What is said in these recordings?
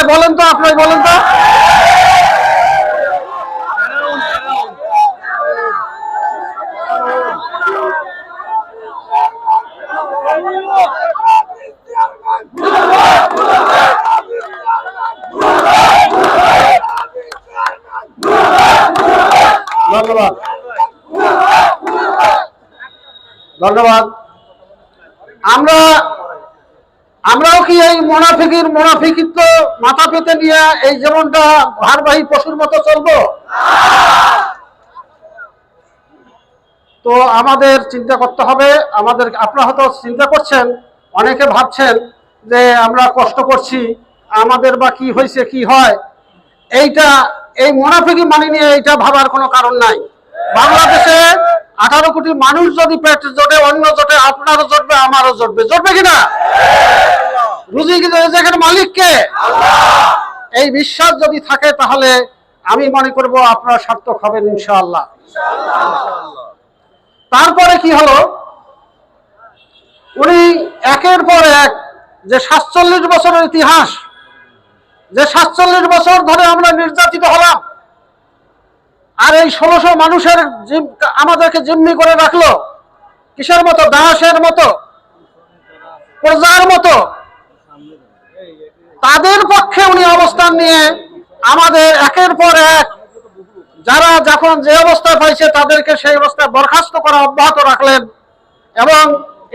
হয় বলেন তো আপনার বলেন তো। ধন্যবাদ। ধন্যবাদ। আমরা আমরাও কি এই মোনাফিকির মোনাফিকিত্ব মাথা পেতে নিয়ে এই যেমনটা ভারবাহী পশুর মতো চলবো? তো আমাদের চিন্তা করতে হবে, আমাদের আপনারা হয়তো চিন্তা করছেন, অনেকে ভাবছেন যে আমরা কষ্ট করছি, আমাদের বা কি হয়েছে, কি হয়? এইটা, এই মোনাফিকি মানি নিয়ে এইটা ভাবার কোনো কারণ নাই। বাংলাদেশে আঠারো কোটি মানুষ যদি পেট জোটে, অন্য জোটে আপনারও জোটবে, আমারও জোটবে। জোটবে কিনা? রুজি মালিককে। এই বিশ্বাস যদি থাকে তাহলে আমি মনে করব আপনারা সার্থক হবেন ইনশাআল্লাহ। তারপরে কি হলো? উনি একের পর এক যে সাতচল্লিশ বছরের ইতিহাস যে সাতচল্লিশ বছর ধরে আমরা নির্যাতিত হলাম আর এই ষোলোশো মানুষের আমাদেরকে জিম্মি করে রাখল কিসের মতো? দাসের মতো? প্রজার মতো? তাদের পক্ষে উনি অবস্থান নিয়ে আমাদের একের পর এক যারা যখন যে অবস্থায় পাইছে তাদেরকে সেই অবস্থায় বরখাস্ত করা অব্যাহত রাখলেন এবং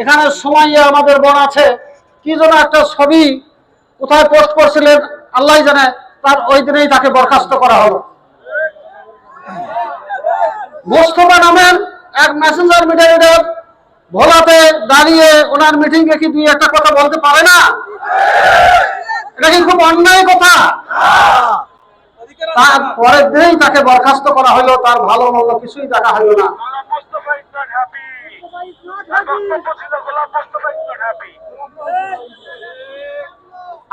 এখানে সময়ে আমাদের বোন আছে। কি যেন একটা ছবি কোথায় পোস্ট করছিলেন আল্লাহ জানে, তার ওই দিনেই তাকে বরখাস্ত করা হলো। মোস্তফা নামের এক মেসেঞ্জার মিডিয়ার ভোলাতে দাঁড়িয়ে ওনার মিটিং এ কি দুই একটা কথা বলতে পারে না? এটা কি খুব অন্যায় কথা। তার পরের দিনেই তাকে বরখাস্ত করা হলো, তার ভালো মন্দ কিছুই দেখা হলো না.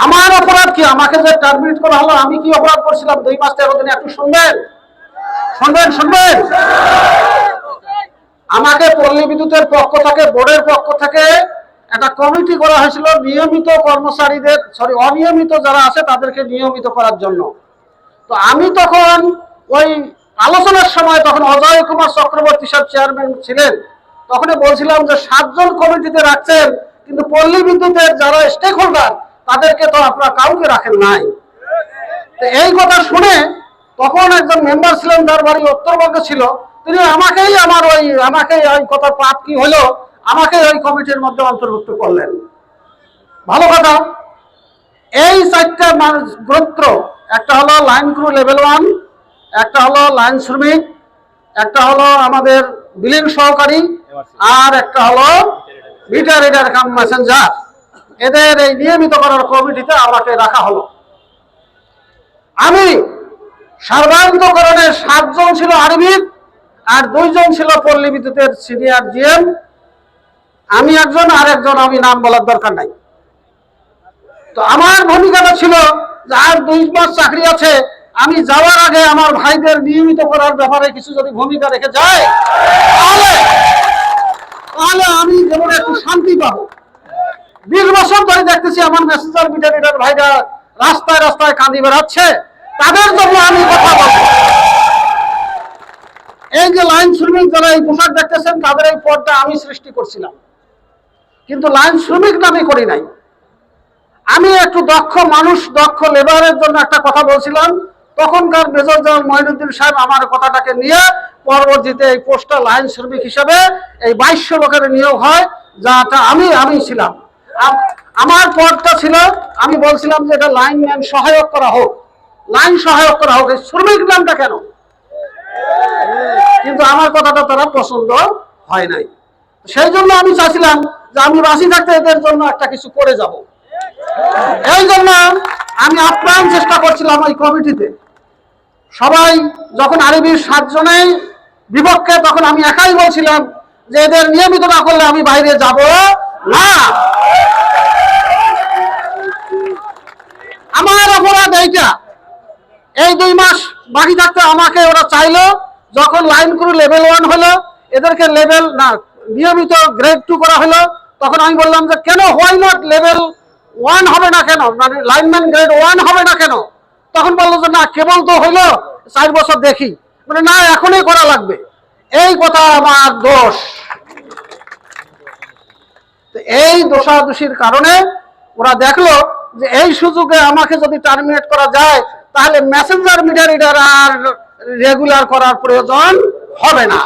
আমার অপরাধ কি? আমাকে যে টার্মিনেট করা হলো, আমি কি অপরাধ করছিলাম? দুই মাস তেরো দিনে, একটু শুনবেন? শুনবেন শুনবেন? আমাকে পল্লী বিদ্যুতের পক্ষ থেকে, বোর্ডের পক্ষ থেকে একটা কমিটি করা হয়েছিল নিয়মিত কর্মচারীদের সরি অনিয়মিত যারা আছে তাদেরকে নিয়মিত করার জন্য। তো আমি তখন ওই আলোচনার সময় তখন অজয় কুমার চক্রবর্তী সাহেব চেয়ারম্যান ছিলেন, তখনই বলছিলাম যে সাতজন কমিটিতে রাখছেন, কিন্তু পল্লী বিদ্যুতের যারা স্টেক হোল্ডার তাদেরকে তো আপনারা কাউকে রাখেন নাই। তো এই কথা শুনে তখন একজন মেম্বার ছিলেন, যার বাড়ি উত্তরবঙ্গে ছিল, তিনি আমাকেই আমার ওই আমাকে ওই কথা পাপ কি হলো আমাকে ওই কমিটির মধ্যে অন্তর্ভুক্ত করলেন। ভালো কথা। এই চারটা গোত্র, একটা হলো লাইন ক্রু লেভেল ওয়ান, একটা হলো লাইন শ্রমিক, একটা হলো আমাদের বিলিং সহকারী, আর একটা হলো মিটার রিডার কাম মেসেঞ্জার। এদের এই নিয়মিত করার কমিটিতে আমাকে রাখা হলো। আমি সর্বান্তকরণের সাতজন ছিল আরবিদ আর দুইজন ছিল পল্লী বিদ্যুতের সিনিয়র জিএম। আমি একজন আর একজন আমি নাম বলার দরকার নাই। তো আমার ভূমিকাটা ছিল যে আর দুই মাস চাকরি আছে, আমি যাওয়ার আগে আমার ভাইদের নিয়মিত করার ব্যাপারে কিছু যদি ভূমিকা রেখে যায়, তাহলে তাহলে আমি যেমন একটু শান্তি পাবো। বিশ বছর ধরে দেখতেছি আমার মেসেঞ্জার মিটার মিটার ভাইরা রাস্তায় রাস্তায় কাঁদি বেড়াচ্ছে, তাদের জন্য আমি কথা বলব। এই যে লাইন শ্রমিক যারা এই পোশাক দেখতেছেন, তাদের এই পদটা আমি সৃষ্টি করছিলাম। কিন্তু লাইন শ্রমিক নামে করি নাই। আমি একটু দক্ষ মানুষ, দক্ষ লেবারের জন্য একটা কথা বলছিলাম। তখনকার মেজর জেনারেল মহিনুদ্দিন সাহেব আমার কথাটাকে নিয়ে পরবর্তীতে এই পোস্টাল লাইন শ্রমিক হিসাবে এই বাইশশো লোকের নিয়োগ হয়, যাটা আমি আমি ছিলাম। আম- আমার পদটা ছিল, আমি বলছিলাম যে এটা লাইন ম্যান সহায়ক করা হোক। লাইন সহায়ক করা হোক, এই শ্রমিক নামটা কেন? কিন্তু আমার কথাটা তারা পছন্দ হয় নাই। সেই জন্য আমি চাইছিলাম যে আমি বাঁচি থাকতে এদের জন্য একটা কিছু করে যাব। এই জন্য আমি আপ্রাণ চেষ্টা করছিলাম ওই কমিটিতে। সবাই যখন আরবির সাতজনেই বিপক্ষে তখন আমি একাই বলছিলাম যে এদের নিয়মিত না করলে আমি বাইরে যাব না। আমার অপরাধ এইটা। এই দুই মাস বাকি থাকতে আমাকে ওরা চাইলো যখন লাইন করে লেভেল ওয়ান হলো, এদেরকে লেভেল না, নিয়মিত গ্রেড টু করা হলো তখন আমি বললাম যে, কেন? হোয়াই নট লেভেল ওয়ান হবে না কেন? মানে লাইনম্যান গ্রেড ওয়ান হবে না কেন? তখন বলল যে, না, কেবল তো হইল চার বছর দেখি। মানে না, এখনই করা লাগবে। এই কথা আমার দোষ। এই দোষাদোষির কারণে ওরা দেখল যে, এই সুযোগে আমাকে যদি টার্মিনেট করা যায়, তাহলে মেসেঞ্জার মিটার রিডার আর রেগুলার করার প্রয়োজন হবে না।